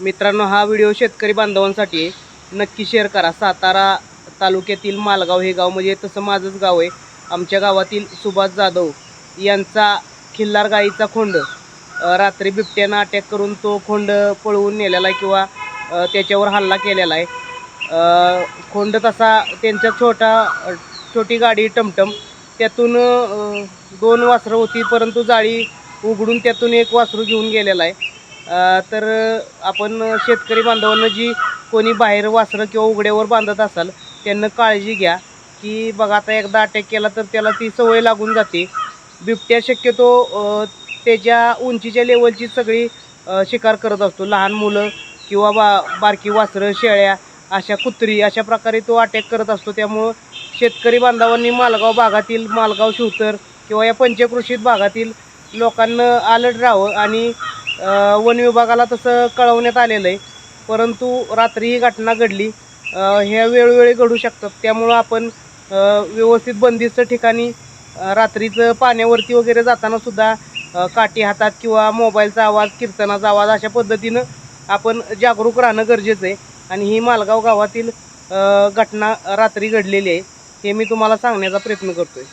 मित्रांनो हा व्हिडिओ शेतकरी बांधवांसाठी नक्की शेअर करा. सातारा तालुक्यातील मालगाव हे गाव म्हणजे तसं माझंच गाव आहे. आमच्या गावातील सुभाष जाधव यांचा खिल्लार गाईचा खोंड रात्री बिबट्यानं अटॅक करून तो खोंड पळवून नेलेला आहे किंवा त्याच्यावर हल्ला केलेला आहे. खोंड तसा त्यांच्या छोटा छोटी गाडी टमटम त्यातून दोन वासरं होती परंतु जाळी उघडून त्यातून एक वासरू घेऊन गेलेला आहे. तर आपण शेतकरी बांधवांना जी कोणी बाहेर वासरं किंवा उघड्यावर बांधत असाल त्यांना काळजी घ्या. की बघा आता एकदा अटॅक केला तर त्याला ती सवय लागून जाते. बिबट्या शक्यतो त्याच्या उंचीच्या लेवलची सगळी शिकार करत असतो. लहान मुलं किंवा बा बारकी वासरं शेळ्या अशा कुत्री अशा प्रकारे तो अटॅक करत असतो. त्यामुळं शेतकरी बांधवांनी मालगाव भागातील मालगाव शिवतर किंवा या पंचकृषीत भागातील लोकांना अलर्ट राहावं आणि वन विभागाला तसं कळवण्यात आलेलं आहे. परंतु रात्री ही घटना घडली. ह्या वेळोवेळी घडू शकतात. त्यामुळं आपण व्यवस्थित बंदिस्त ठिकाणी रात्रीचं पाण्यावरती वगैरे जाताना सुद्धा काठी हातात किंवा मोबाईलचा आवाज कीर्तनाचा आवाज अशा पद्धतीनं आपण जागरूक राहणं गरजेचं आहे. आणि ही मालगाव गावातील घटना रात्री घडलेली आहे. हे मी तुम्हाला सांगण्याचा प्रयत्न करतो आहे